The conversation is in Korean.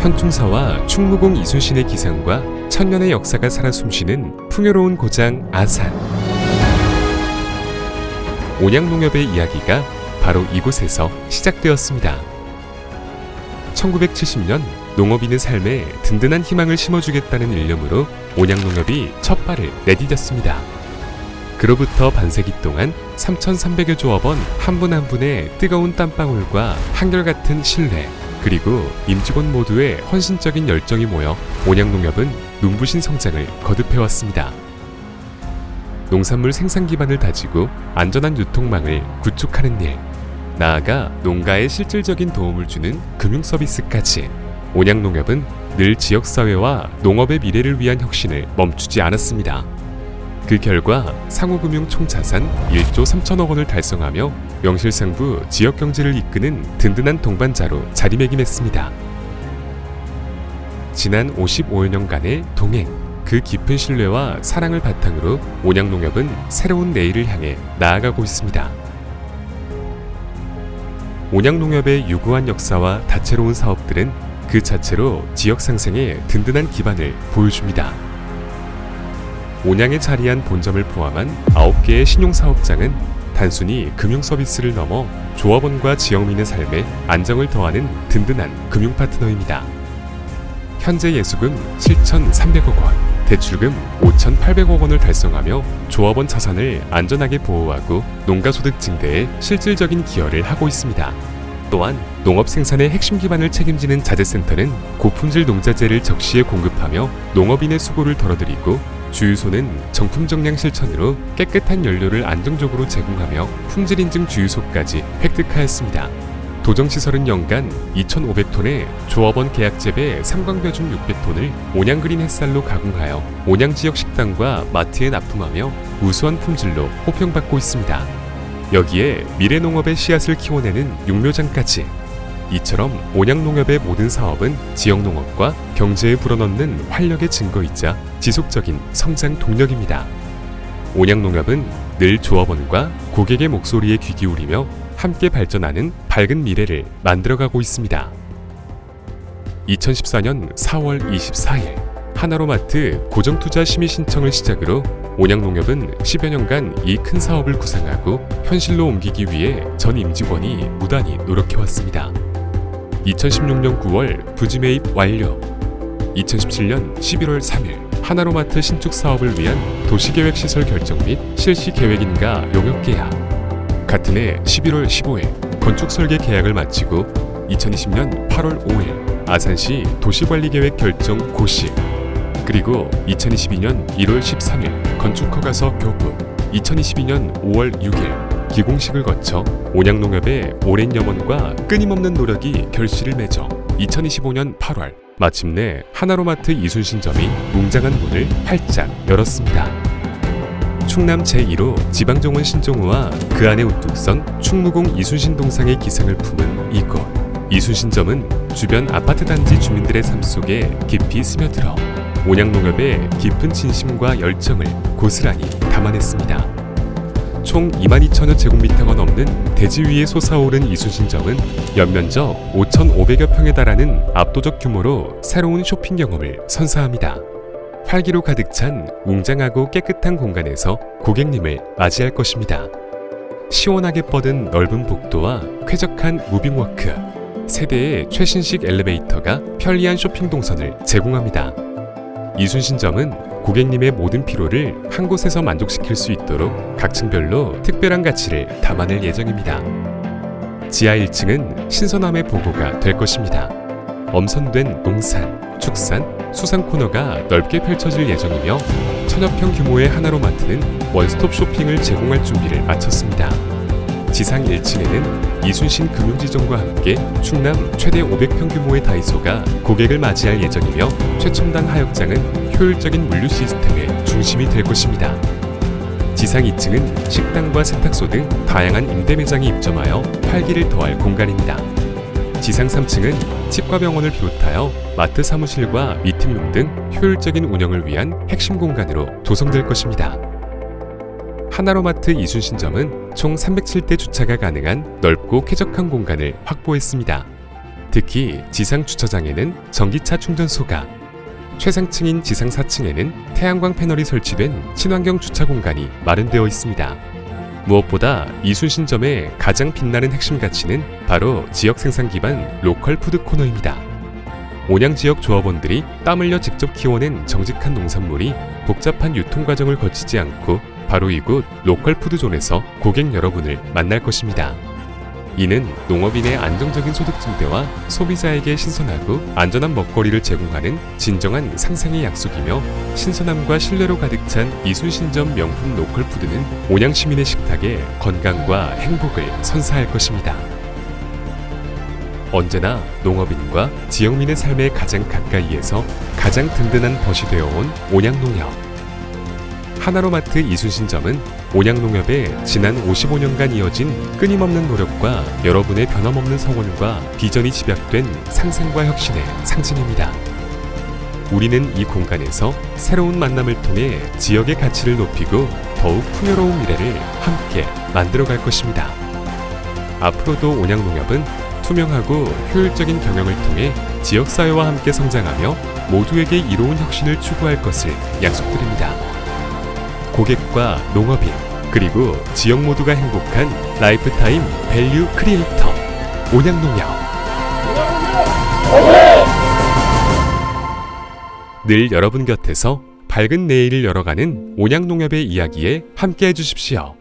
현충사와 충무공 이순신의 기상과 천년의 역사가 살아 숨쉬는 풍요로운 고장 아산. 온양농협의 이야기가 바로 이곳에서 시작되었습니다. 1970년 농업인의 삶에 든든한 희망을 심어주겠다는 일념으로 온양농협이 첫 발을 내디뎠습니다. 그로부터 반세기 동안 3,300여 조업원 한분한 분의 뜨거운 땀방울과 한결같은 신뢰, 그리고 임직원 모두의 헌신적인 열정이 모여 온양농협은 눈부신 성장을 거듭해왔습니다. 농산물 생산 기반을 다지고 안전한 유통망을 구축하는 일, 나아가 농가에 실질적인 도움을 주는 금융 서비스까지 온양농협은 늘 지역사회와 농업의 미래를 위한 혁신을 멈추지 않았습니다. 그 결과 상호금융 총자산 1조 3천억 원을 달성하며 명실상부 지역 경제를 이끄는 든든한 동반자로 자리매김했습니다. 지난 55년간의 동행, 그 깊은 신뢰와 사랑을 바탕으로 온양농협은 새로운 내일을 향해 나아가고 있습니다. 온양농협의 유구한 역사와 다채로운 사업들은 그 자체로 지역 상생의 든든한 기반을 보여줍니다. 온양에 자리한 본점을 포함한 9개의 신용사업장은 단순히 금융 서비스를 넘어 조합원과 지역민의 삶에 안정을 더하는 든든한 금융 파트너입니다. 현재 예수금 7,300억 원, 대출금 5,800억 원을 달성하며 조합원 자산을 안전하게 보호하고 농가소득 증대에 실질적인 기여를 하고 있습니다. 또한 농업 생산의 핵심 기반을 책임지는 자재센터는 고품질 농자재를 적시에 공급하며 농업인의 수고를 덜어드리고 주유소는 정품 정량 실천으로 깨끗한 연료를 안정적으로 제공하며 품질 인증 주유소까지 획득하였습니다. 도정시설은 연간 2,500톤의 조업원 계약 재배 삼광벼중 600톤을 온양그린 햇살로 가공하여 온양 지역 식당과 마트에 납품하며 우수한 품질로 호평받고 있습니다. 여기에 미래농업의 씨앗을 키워내는 육묘장까지 이처럼 온양농협의 모든 사업은 지역농업과 경제에 불어넣는 활력의 증거이자 지속적인 성장 동력입니다. 온양농협은 늘 조합원과 고객의 목소리에 귀 기울이며 함께 발전하는 밝은 미래를 만들어가고 있습니다. 2014년 4월 24일 하나로마트 고정투자 심의 신청을 시작으로 온양농협은 10여 년간 이 큰 사업을 구상하고 현실로 옮기기 위해 전 임직원이 무단히 노력해왔습니다. 2016년 9월 부지 매입 완료. 2017년 11월 3일 하나로마트 신축 사업을 위한 도시계획 시설 결정 및 실시 계획인가 용역 계약. 같은 해 11월 15일 건축 설계 계약을 마치고 2020년 8월 5일 아산시 도시관리계획 결정 고시. 그리고 2022년 1월 13일 건축 허가서 교부. 2022년 5월 6일 기공식을 거쳐 온양농협의 오랜 염원과 끊임없는 노력이 결실을 맺어 2025년 8월 마침내 하나로마트 이순신점이 웅장한 문을 활짝 열었습니다. 충남 제1호 지방정원 신종우와 그 안에 우뚝 선 충무공 이순신 동상의 기상을 품은 이곳 이순신점은 주변 아파트 단지 주민들의 삶 속에 깊이 스며들어 온양농협의 깊은 진심과 열정을 고스란히 담아냈습니다. 총 22,000여 제곱미터가 넘는 대지 위에 솟아오른 이순신점은 연면적 5,500여 평에 달하는 압도적 규모로 새로운 쇼핑 경험을 선사합니다. 활기로 가득 찬 웅장하고 깨끗한 공간에서 고객님을 맞이할 것입니다. 시원하게 뻗은 넓은 복도와 쾌적한 무빙워크, 세대의 최신식 엘리베이터가 편리한 쇼핑 동선을 제공합니다. 이순신점은 고객님의 모든 피로를 한 곳에서 만족시킬 수 있도록 각 층별로 특별한 가치를 담아낼 예정입니다. 지하 1층은 신선함의 보고가 될 것입니다. 엄선된 농산, 축산, 수산 코너가 넓게 펼쳐질 예정이며 천여 평 규모의 하나로마트는 원스톱 쇼핑을 제공할 준비를 마쳤습니다. 지상 1층에는 이순신 금융지점과 함께 충남 최대 500평 규모의 다이소가 고객을 맞이할 예정이며 최첨단 하역장은 효율적인 물류 시스템의 중심이 될 것입니다. 지상 2층은 식당과 세탁소 등 다양한 임대 매장이 입점하여 활기를 더할 공간입니다. 지상 3층은 치과 병원을 비롯하여 마트 사무실과 미팅룸 등 효율적인 운영을 위한 핵심 공간으로 조성될 것입니다. 하나로마트 이순신점은 총 307대 주차가 가능한 넓고 쾌적한 공간을 확보했습니다. 특히 지상 주차장에는 전기차 충전소가, 최상층인 지상 4층에는 태양광 패널이 설치된 친환경 주차 공간이 마련되어 있습니다. 무엇보다 이순신점의 가장 빛나는 핵심 가치는 바로 지역 생산 기반 로컬 푸드 코너입니다. 온양 지역 조합원들이 땀 흘려 직접 키워낸 정직한 농산물이 복잡한 유통 과정을 거치지 않고 바로 이곳 로컬 푸드존에서 고객 여러분을 만날 것입니다. 이는 농업인의 안정적인 소득 증대와 소비자에게 신선하고 안전한 먹거리를 제공하는 진정한 상생의 약속이며 신선함과 신뢰로 가득 찬 이순신점 명품 로컬 푸드는 온양 시민의 식탁에 건강과 행복을 선사할 것입니다. 언제나 농업인과 지역민의 삶에 가장 가까이에서 가장 든든한 벗이 되어온 온양농협. 하나로마트 이순신점은 온양농협의 지난 55년간 이어진 끊임없는 노력과 여러분의 변함없는 성원과 비전이 집약된 상생과 혁신의 상징입니다. 우리는 이 공간에서 새로운 만남을 통해 지역의 가치를 높이고 더욱 풍요로운 미래를 함께 만들어갈 것입니다. 앞으로도 온양농협은 투명하고 효율적인 경영을 통해 지역사회와 함께 성장하며 모두에게 이로운 혁신을 추구할 것을 약속드립니다. 고객과 농업인 그리고 지역 모두가 행복한 라이프타임 밸류 크리에이터 온양농협 늘 여러분 곁에서 밝은 내일을 열어가는 온양농협의 이야기에 함께해 주십시오.